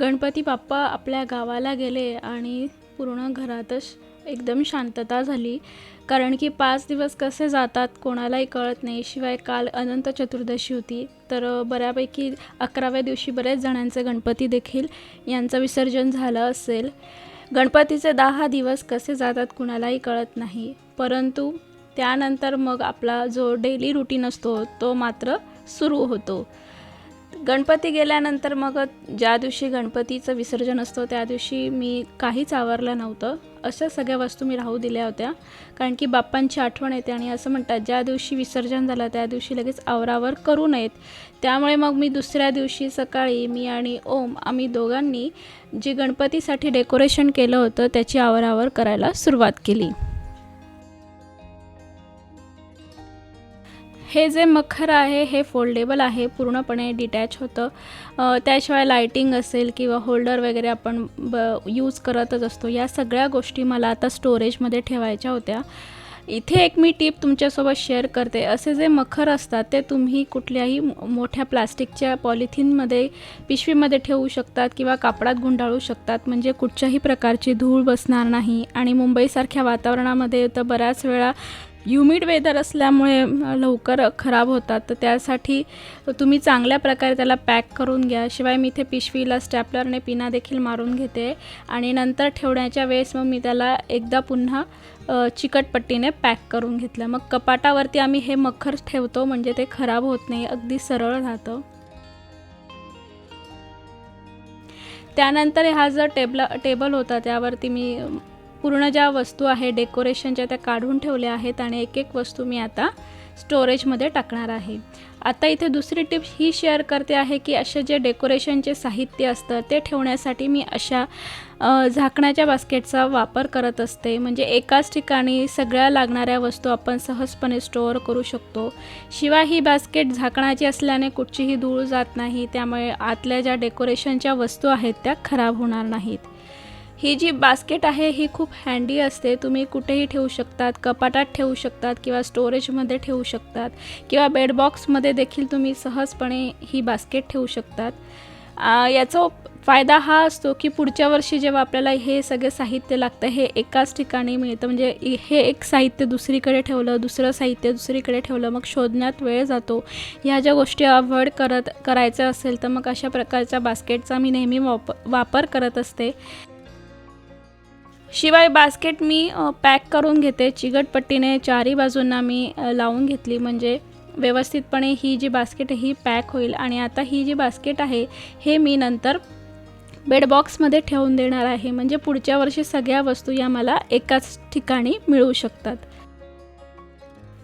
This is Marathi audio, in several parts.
गणपती बाप्पा आपल्या गावाला गेले आणि पूर्ण घरातच एकदम शांतता झाली. कारण की पाच दिवस कसे जातात कोणालाही कळत नाही. शिवाय काल अनंत चतुर्दशी होती. तर बऱ्यापैकी अकराव्या दिवशी बरेच जणांचे गणपती देखील यांचं विसर्जन झालं असेल. गणपतीचे दहा दिवस कसे जातात कुणालाही कळत नाही. परंतु त्यानंतर मग आपला जो डेली रुटीन असतो तो मात्र सुरू होतो. गणपती गेल्यानंतर मग ज्या दिवशी गणपतीचं विसर्जन असतं त्या दिवशी मी काहीच आवरलं नव्हतं. अशा सगळ्या वस्तू मी राहू दिल्या होत्या. कारण की बाप्पांची आठवण येते आणि असं म्हणतात ज्या दिवशी विसर्जन झालं त्या दिवशी लगेच आवरावर करू नयेत. त्यामुळे मग मी दुसऱ्या दिवशी सकाळी मी आणि ओम आम्ही दोघांनी जे गणपतीसाठी डेकोरेशन केलं होतं त्याची आवरावर करायला सुरुवात केली. हे जे मखर आहे हे फोल्डेबल आहे पूर्णपणे डिटॅच होतं. त्याशिवाय लायटिंग असेल किंवा होल्डर वगैरे आपण ब यूज करतच असतो. या सगळ्या गोष्टी मला आता स्टोरेजमध्ये ठेवायच्या होत्या. इथे एक मी टीप तुमच्यासोबत शेअर करते. असे जे मखर असतात ते तुम्ही कुठल्याही मोठ्या प्लास्टिकच्या पॉलिथिनमध्ये पिशवीमध्ये ठेवू शकतात किंवा कापडात गुंडाळू शकतात. म्हणजे कुठच्याही प्रकारची धूळ बसणार नाही. आणि मुंबईसारख्या वातावरणामध्ये तर बऱ्याच वेळा ह्युमिड वेदर असल्यामुळे लवकर खराब होतात. तर त्यासाठी तुम्ही चांगल्या प्रकारे त्याला पॅक करून घ्या. शिवाय मी इथे पिशवीला स्टॅपलरने पिना देखील मारून घेते. आणि नंतर ठेवण्याच्या वेळेस मग मी त्याला एकदा पुन्हा चिकटपट्टीने पॅक करून घेतलं. मग कपाटावरती आम्ही हे मखर ठेवतो म्हणजे ते खराब होत नाही. अगदी सरळ राहतं. त्यानंतर हा जो टेबला टेबल होता त्यावरती मी पूर्ण ज्या वस्तू आहे डेकोरेशनच्या त्या काढून ठेवल्या आहेत आणि एक एक वस्तू मी आता स्टोरेजमध्ये टाकणार आहे. आता इथे दुसरी टिप ही शेअर करते आहे की असे जे डेकोरेशनचे साहित्य असतं ते ठेवण्यासाठी मी अशा झाकण्याच्या बास्केटचा वापर करत असते. म्हणजे एकाच ठिकाणी सगळ्या लागणाऱ्या वस्तू आपण सहजपणे स्टोअर करू शकतो. शिवाय ही बास्केट झाकणाची असल्याने कुठचीही धूळ जात नाही त्यामुळे आतल्या ज्या डेकोरेशनच्या वस्तू आहेत त्या खराब होणार नाहीत. ही जी बास्केट आहे ही खूप हँडी असते. तुम्ही कुठेही ठेवू शकतात कपाटात ठेवू शकतात किंवा स्टोरेजमध्ये ठेवू शकतात किंवा बेडबॉक्समध्ये देखील तुम्ही सहजपणे ही बास्केट ठेवू शकतात. याचा फायदा हा असतो की पुढच्या वर्षी जेव्हा आपल्याला हे सगळे साहित्य लागतं हे एकाच ठिकाणी मिळतं म्हणजे हे एक साहित्य दुसरीकडे ठेवलं दुसरं साहित्य दुसरीकडे ठेवलं मग शोधण्यात वेळ जातो. ह्या ज्या गोष्टी अवॉइड करत करायचं असेल तर मग अशा प्रकारच्या बास्केटचा मी नेहमी वाप वापर करत असते. शिवाय बास्केट मी पॅक करून घेते. चिकटपट्टीने चारही बाजूंना मी लावून घेतली. म्हणजे व्यवस्थितपणे ही जी बास्केट ही पॅक होईल. आणि आता ही जी बास्केट आहे हे मी नंतर बेडबॉक्समध्ये ठेवून देणार आहे. म्हणजे पुढच्या वर्षी सगळ्या वस्तू या मला एकाच ठिकाणी मिळू शकतात.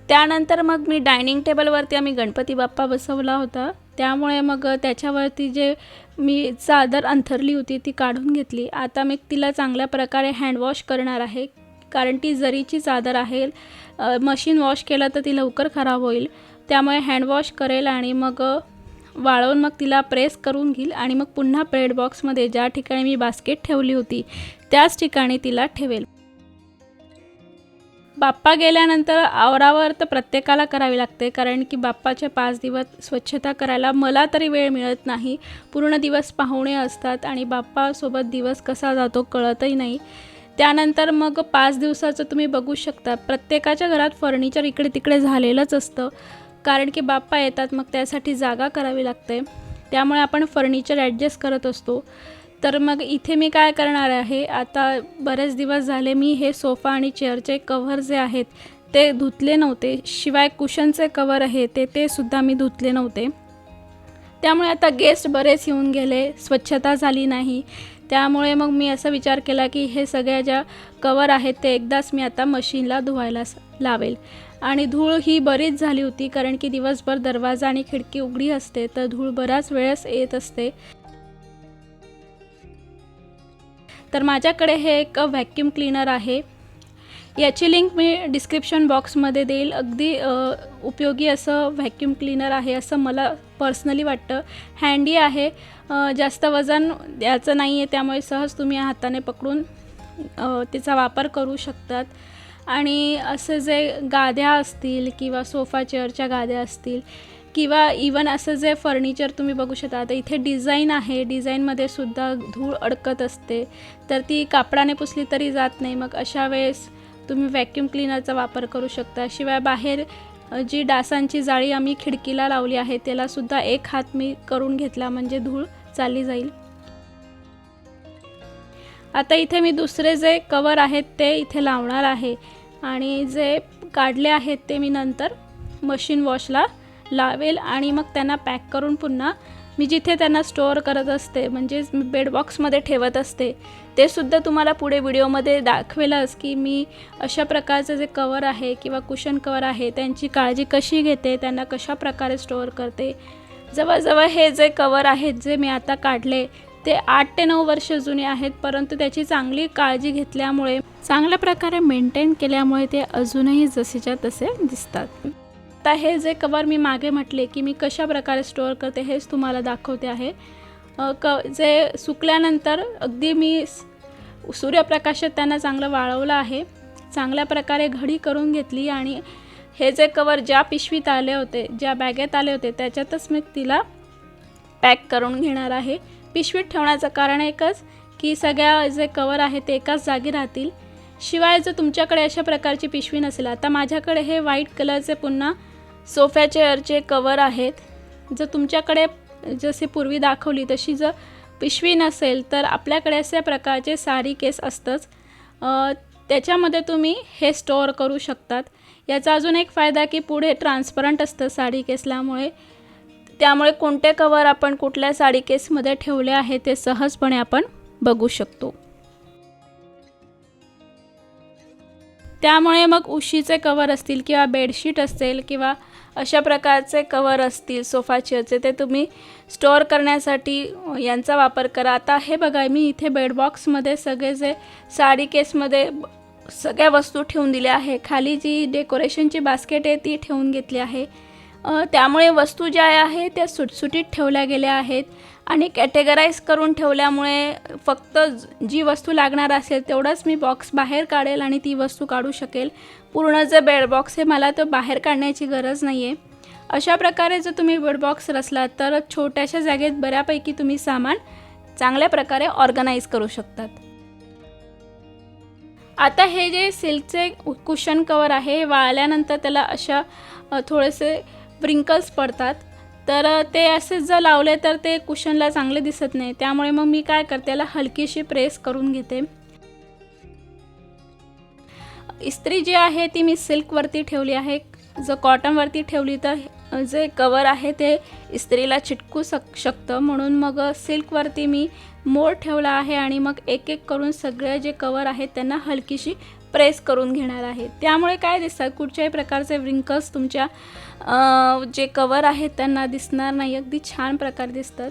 त्यानंतर मग मी डायनिंग टेबलवरती आम्ही गणपती बाप्पा बसवला होता. त्यामुळे मग त्याच्यावरती जे मी चादर अंथरली होती ती काढून घेतली. आता मी तिला चांगल्या प्रकारे हँडवॉश करणार आहे. कारण ती जरीची चादर आहे मशीन वॉश केलं तर ती लवकर खराब होईल. त्यामुळे हँडवॉश करेल आणि मग वाळवून मग तिला प्रेस करून घेईल आणि मग पुन्हा ब्रेड बॉक्समध्ये ज्या ठिकाणी मी बास्केट ठेवली होती त्याच ठिकाणी तिला ठेवेल. बाप्पा गेल्यानंतर आवरावर तर प्रत्येकाला करावी लागते कारण की बाप्पाचे पाच दिवस स्वच्छता करायला मला तरी वेळ मिळत नाही. पूर्ण दिवस पाहुणे असतात आणि बाप्पासोबत दिवस कसा जातो कळतही नाही. त्यानंतर मग पाच दिवसाचं तुम्ही बघू शकता प्रत्येकाच्या घरात फर्निचर इकडे तिकडे झालेलंच असतं. कारण की बाप्पा येतात मग त्यासाठी जागा करावी लागते. त्यामुळे आपण फर्निचर ॲडजस्ट करत असतो. तर मग इथे मी काय करणार आहे? आता बरेच दिवस झाले मी हे सोफा आणि चेअरचे कव्हर जे आहेत ते धुतले नव्हते. शिवाय कुशनचे कवर आहे ते ते सुद्धा मी धुतले नव्हते. त्यामुळे आता गेस्ट बरेच येऊन गेले स्वच्छता झाली नाही. त्यामुळे मग मी असा विचार केला की हे सगळ्या ज्या कवर आहेत ते एकदाच मी आता मशीनला धुवायला स- लावेल. आणि धूळ ही बरीच झाली होती कारण की दिवसभर दरवाजा आणि खिडकी उघडी असते तर धूळ बराच वेळेस येत असते. तर माझ्याकडे हे एक व्हॅक्यूम क्लीनर आहे. याची लिंक मी डिस्क्रिप्शन बॉक्समध्ये देईल. अगदी उपयोगी असं व्हॅक्यूम क्लीनर आहे असं मला पर्सनली वाटतं. हँडी आहे. जास्त वजन द्यायचं नाही आहे त्यामुळे सहज तुम्ही हाताने पकडून तिचा वापर करू शकतात. आणि असे जे गाद्या असतील किंवा सोफा चेअरच्या गाद्या असतील किंवा इवन असं जे फर्निचर तुम्ही बघू शकता आता इथे डिझाईन आहे डिझाईनमध्ये सुद्धा धूळ अडकत असते. तर ती कापडाने पुसली तरी जात नाही. मग अशा वेळेस तुम्ही व्हॅक्यूम क्लिनरचा वापर करू शकता. शिवाय बाहेर जी डासांची जाळी आम्ही खिडकीला लावली आहे त्यालासुद्धा एक हात मी करून घेतला म्हणजे धूळ चालली जाईल. आता इथे मी दुसरे जे कवर आहेत ते इथे लावणार आहे. आणि जे काढले आहेत ते मी नंतर मशीन वॉशला लावेल आणि मग त्यांना पॅक करून पुन्हा मी जिथे त्यांना स्टोअर करत असते म्हणजेच मी बेडबॉक्समध्ये ठेवत असते ते सुद्धा तुम्हाला पुढे व्हिडिओमध्ये दाखवेलच की मी अशा प्रकारचं जे कवर आहे किंवा कुशन कवर आहे त्यांची काळजी कशी घेते त्यांना कशा प्रकारे स्टोअर करते. जवळजवळ हे जे कवर आहेत जे मी आता काढले ते आठ ते नऊ वर्ष जुने आहेत परंतु त्याची चांगली काळजी घेतल्यामुळे चांगल्या प्रकारे मेंटेन केल्यामुळे ते अजूनही जसेच्या तसे दिसतात. आता हे जे कवर मी मागे म्हटले की मी कशा प्रकारे स्टोअर करते हेच तुम्हाला दाखवते आहे. क जे सुकल्यानंतर अगदी मी सूर्यप्रकाशात त्यांना चांगलं वाळवलं आहे. चांगल्या प्रकारे घडी करून घेतली आणि हे जे कवर ज्या पिशवीत आले होते ज्या बॅगेत आले होते त्याच्यातच मी तिला पॅक करून घेणार आहे. पिशवीत ठेवण्याचं कारण एकच की सगळ्या जे कवर आहे ते एकाच जागी राहतील. शिवाय जर तुमच्याकडे अशा प्रकारची पिशवी नसेल आता माझ्याकडे हे व्हाईट कलरचे पुन्हा सोफ्या चेअरचे कवर आहेत. जर तुमच्याकडे जशी पूर्वी दाखवली तशी जर पिशवी नसेल तर आपल्याकडे अशा प्रकारचे साडी केस असतंच. त्याच्यामध्ये तुम्ही हे स्टोअर करू शकतात. याचा अजून एक फायदा की पुढे ट्रान्सपरंट असतं साडी केसल्यामुळे. त्यामुळे कोणते कवर आपण कुठल्या साडी केसमध्ये ठेवले आहे ते सहजपणे आपण बघू शकतो. त्यामुळे मग उशीचे कवर असतील किंवा बेडशीट असेल किंवा अशा प्रकारचे कवर असतील सोफा चेअरचे ते तुम्ही स्टोअर करण्यासाठी यांचा वापर करा. आता हे बघा मी इथे बेडबॉक्समध्ये सगळे जे साडी केसमध्ये सगळ्या वस्तू ठेवून दिल्या आहे. खाली जी डेकोरेशनची बास्केट आहे ती ठेवून घेतली आहे. त्यामुळे वस्तू ज्या आहे त्या सुटसुटीत ठेवल्या गेल्या आहेत आणि कॅटेगराईज करून ठेवल्यामुळे फक्त जी वस्तू लागणार असेल तेवढंच मी बॉक्स बाहेर काढेल आणि ती वस्तू काढू शकेल. पूर्ण जे बेड बॉक्स आहे मला तो बाहेर काढण्याची गरज नाही आहे अशा प्रकारे जर तुम्ही बेड बॉक्स तर छोट्याशा जागेत बऱ्यापैकी तुम्ही सामान चांगल्या प्रकारे ऑर्गनाईज करू शकतात. आता हे जे सिल्कचे कुशन कवर आहे हे वाळल्यानंतर त्याला अशा थोडेसे व्रिंकल्स पडतात. तर ते असे जर लावले तर ते कुशनला चांगले दिसत नाही. त्यामुळे मग मी काय करते त्याला हलकीशी प्रेस करून घेते. इस्त्री जी आहे ती मी सिल्कवरती ठेवली आहे. जर कॉटनवरती ठेवली तर जे कवर आहे ते इस्त्रीला चिटकू शक शकतं. म्हणून मग सिल्कवरती मी मोर ठेवला आहे आणि मग एक एक करून सगळे जे कवर आहेत त्यांना हलकीशी प्रेस करून घेणार आहे. त्यामुळे काय दिसतात कुठच्याही प्रकारचे व्रिंकल्स तुमच्या जे कवर आहेत त्यांना दिसणार नाही. अगदी छान प्रकारे दिसतात.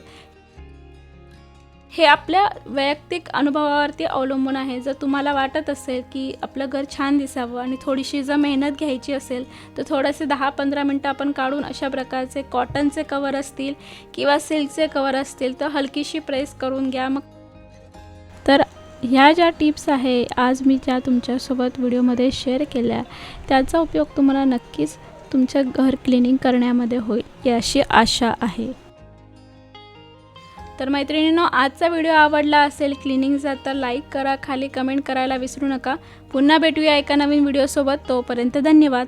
हे आपल्या वैयक्तिक अनुभवावरती अवलंबून आहे. जर तुम्हाला वाटत असेल की आपलं घर छान दिसावं आणि थोडीशी जर मेहनत घ्यायची असेल तर थोडेसे दहा पंधरा मिनटं आपण काढून अशा प्रकारचे कॉटनचे कवर असतील किंवा सिल्कचे कवर असतील तर हलकीशी प्रेस करून घ्या. मग तर ह्या ज्या टिप्स आहे आज मी ज्या तुमच्यासोबत व्हिडिओमध्ये शेअर केल्या. त्याचा उपयोग तुम्हाला नक्कीच तुमचं घर क्लिनिंग करण्यामध्ये होईल अशी आशा आहे. तर मैत्रिणींनो आजचा व्हिडिओ आवडला असेल क्लिनिंगचा तर लाईक करा खाली कमेंट करायला विसरू नका. पुन्हा भेटूया एका नवीन व्हिडिओसोबत. तोपर्यंत धन्यवाद.